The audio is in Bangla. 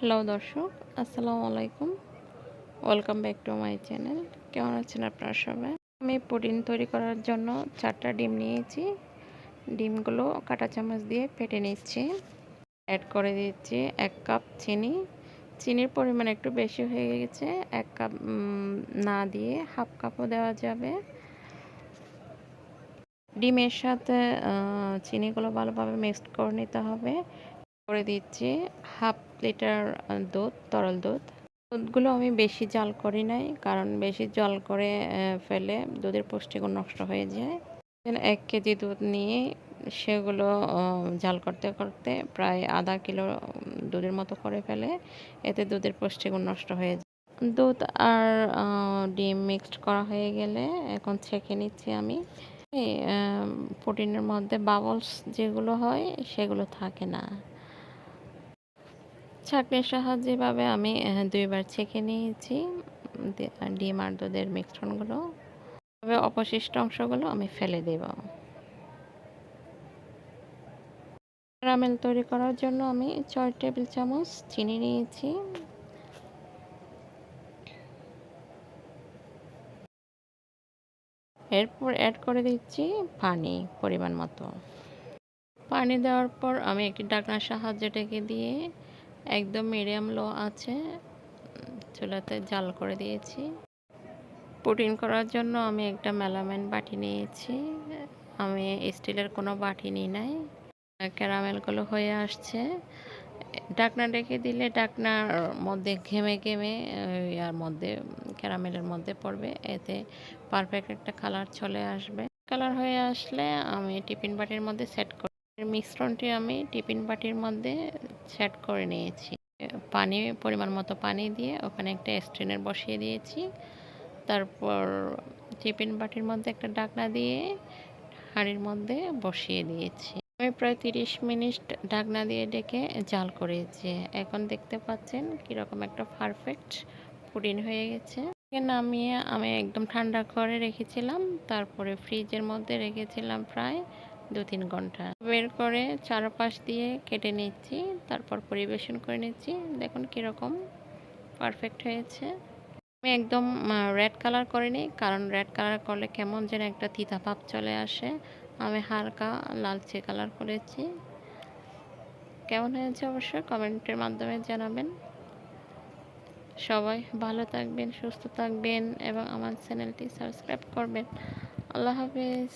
হ্যালো দর্শক, আসসালামু আলাইকুম। Welcome back to my channel কেমন আছেন আপনারা সবাই? আমি পুডিং তৈরি করার জন্য চারটা ডিম নিয়েছি। ডিমগুলো কাঁটা চামচ দিয়ে ফেটে নিচ্ছি। অ্যাড করে দিচ্ছি এক কাপ চিনি। চিনির পরিমাণ একটু বেশি হয়ে গেছে। এক কাপ না দিয়ে হাফ কাপও দেওয়া যাবে। ডিমের সাথে চিনিগুলো ভালোভাবে মিক্সড করে নিতে হবে। করে দিচ্ছি। হাফ লিটার দুধ, তরল দুধ। দুধগুলো আমি বেশি জাল করি নাই, কারণ বেশি জল করে ফেলে দুধের পুষ্টিগুণ নষ্ট হয়ে যায়। এক কেজি দুধ নিয়ে সেগুলো জাল করতে করতে প্রায় আধা কিলো দুধের মতো করে ফেলে। এতে দুধের পুষ্টিগুণ নষ্ট হয়ে যায়। দুধ আর ডিম মিক্সড করা হয়ে গেলে এখন ছেঁকে নিচ্ছি আমি। প্রোটিনের মধ্যে বাবলস যেগুলো হয় সেগুলো থাকে না। ছাঁকনির সাহায্যে ভাবে আমি দুইবার ছেঁকে নিয়েছি। ডিম আর দুধের মিশ্রণগুলো। তবে অবশিষ্ট অংশগুলো আমি ফেলে দেব। ক্যারামেল তৈরি করার জন্য আমি ছয় টেবিল চামচ চিনি নিয়েছি। এরপর অ্যাড করে দিচ্ছি পানি পরিমাণ মতো। পানি দেওয়ার পর আমি একটি ডাকনার সাহায্যে ডেকে দিয়ে একদম মিডিয়াম লো আছে। চুলাতে জাল করে দিয়েছি। পুডিং করার জন্য আমি একটা মেলামেন বাটি নিয়েছি। আমি স্টিলের কোনো বাটি নিই নাই। ক্যারামেলগুলো হয়ে আসছে। ডাকনা ডেকে দিলে ডাকনার মধ্যে ঘেমে ঘেমে ইয়ার মধ্যে, ক্যারামেলের মধ্যে পড়বে। এতে পারফেক্ট একটা কালার চলে আসবে। কালার হয়ে আসলে আমি টিফিন বাটির মধ্যে সেট করি মিশ্রণটি আমি টিফিন বাটির মধ্যে সেট করে নিয়েছি। পানি, পরিমাণ মতো পানি দিয়ে ওখানে একটা স্ট্রেনার বসিয়ে দিয়েছি। তারপর টিফিন বাটির মধ্যে একটা ডাকনা দিয়ে হাঁড়ির মধ্যে বসিয়ে দিয়েছি। আমি প্রায় তিরিশ মিনিট ঢাকনা দিয়ে ডেকে জাল করেছি। এখন দেখতে পাচ্ছেন কীরকম একটা পারফেক্ট পুডিন হয়ে গেছে। নামিয়ে আমি একদম ঠান্ডা করে রেখেছিলাম। তারপরে ফ্রিজের মধ্যে রেখেছিলাম প্রায় দু তিন ঘণ্টা। বের করে চারপাশ দিয়ে কেটে নিচ্ছি, তারপর পরিবেশন করে নিচ্ছি। দেখুন কীরকম পারফেক্ট হয়েছে। আমি একদম রেড কালার করিনি, কারণ রেড কালার করলে কেমন যেন একটা তিতা ভাব চলে আসে। আমি হালকা লালচে কালার করেছি। কেমন হয়েছে অবশ্যই কমেন্টের মাধ্যমে জানাবেন। সবাই ভালো থাকবেন, সুস্থ থাকবেন এবং আমার চ্যানেলটি সাবস্ক্রাইব করবেন। আল্লাহ হাফেজ।